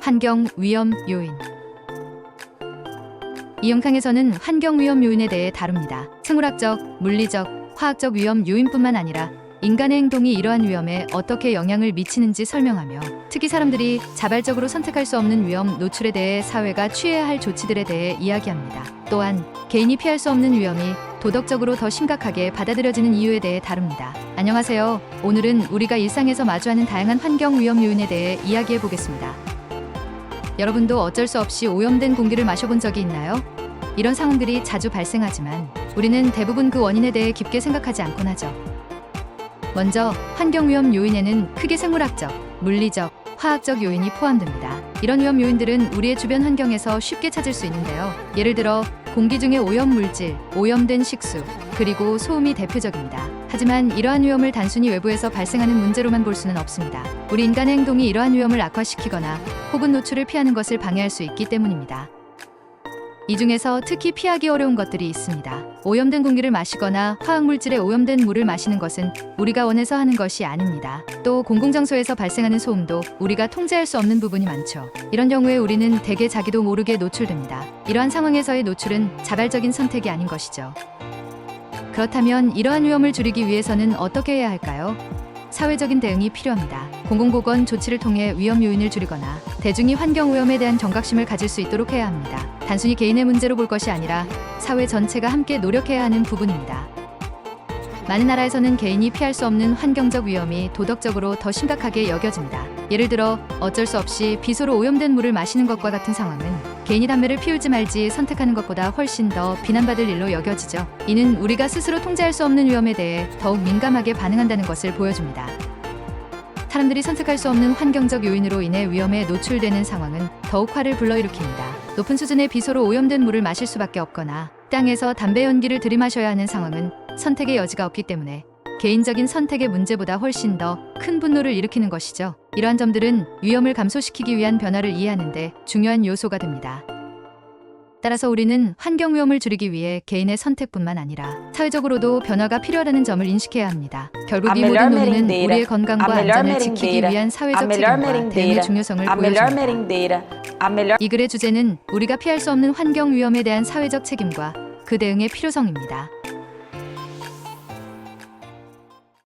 환경 위험 요인. 이 영상에서는 환경 위험 요인에 대해 다룹니다. 생물학적, 물리적, 화학적 위험 요인뿐만 아니라 인간의 행동이 이러한 위험에 어떻게 영향을 미치는지 설명하며 특히 사람들이 자발적으로 선택할 수 없는 위험 노출에 대해 사회가 취해야 할 조치들에 대해 이야기합니다. 또한 개인이 피할 수 없는 위험이 도덕적으로 더 심각하게 받아들여지는 이유에 대해 다룹니다. 안녕하세요. 오늘은 우리가 일상에서 마주하는 다양한 환경 위험 요인에 대해 이야기해 보겠습니다. 여러분도 어쩔 수 없이 오염된 공기를 마셔본 적이 있나요? 이런 상황들이 자주 발생하지만 우리는 대부분 그 원인에 대해 깊게 생각하지 않곤 하죠. 먼저 환경 위험 요인에는 크게 생물학적, 물리적, 화학적 요인이 포함됩니다. 이런 위험 요인들은 우리의 주변 환경에서 쉽게 찾을 수 있는데요. 예를 들어 공기 중의 오염 물질, 오염된 식수, 그리고 소음이 대표적입니다. 하지만 이러한 위험을 단순히 외부에서 발생하는 문제로만 볼 수는 없습니다. 우리 인간의 행동이 이러한 위험을 악화시키거나 혹은 노출을 피하는 것을 방해할 수 있기 때문입니다. 이 중에서 특히 피하기 어려운 것들이 있습니다. 오염된 공기를 마시거나 화학물질에 오염된 물을 마시는 것은 우리가 원해서 하는 것이 아닙니다. 또 공공장소에서 발생하는 소음도 우리가 통제할 수 없는 부분이 많죠. 이런 경우에 우리는 대개 자기도 모르게 노출됩니다. 이러한 상황에서의 노출은 자발적인 선택이 아닌 것이죠. 그렇다면 이러한 위험을 줄이기 위해서는 어떻게 해야 할까요? 사회적인 대응이 필요합니다. 공공보건 조치를 통해 위험 요인을 줄이거나 대중이 환경 오염에 대한 경각심을 가질 수 있도록 해야 합니다. 단순히 개인의 문제로 볼 것이 아니라 사회 전체가 함께 노력해야 하는 부분입니다. 많은 나라에서는 개인이 피할 수 없는 환경적 위험이 도덕적으로 더 심각하게 여겨집니다. 예를 들어 어쩔 수 없이 비소로 오염된 물을 마시는 것과 같은 상황은 개인이 담배를 피우지 말지 선택하는 것보다 훨씬 더 비난받을 일로 여겨지죠. 이는 우리가 스스로 통제할 수 없는 위험에 대해 더욱 민감하게 반응한다는 것을 보여줍니다. 사람들이 선택할 수 없는 환경적 요인으로 인해 위험에 노출되는 상황은 더욱 화를 불러일으킵니다. 높은 수준의 비소로 오염된 물을 마실 수밖에 없거나 땅에서 담배 연기를 들이마셔야 하는 상황은 선택의 여지가 없기 때문에 개인적인 선택의 문제보다 훨씬 더 큰 분노를 일으키는 것이죠. 이러한 점들은 위험을 감소시키기 위한 변화를 이해하는데 중요한 요소가 됩니다. 따라서 우리는 환경 위험을 줄이기 위해 개인의 선택뿐만 아니라 사회적으로도 변화가 필요하다는 점을 인식해야 합니다. 결국 이 모든 논의는. 우리의 건강과 안전을 지키기. 위한 사회적 책임과 대응의. 중요성을 보여줍니다. 이 글의 주제는 우리가 피할 수 없는 환경 위험에 대한 사회적 책임과 그 대응의 필요성입니다.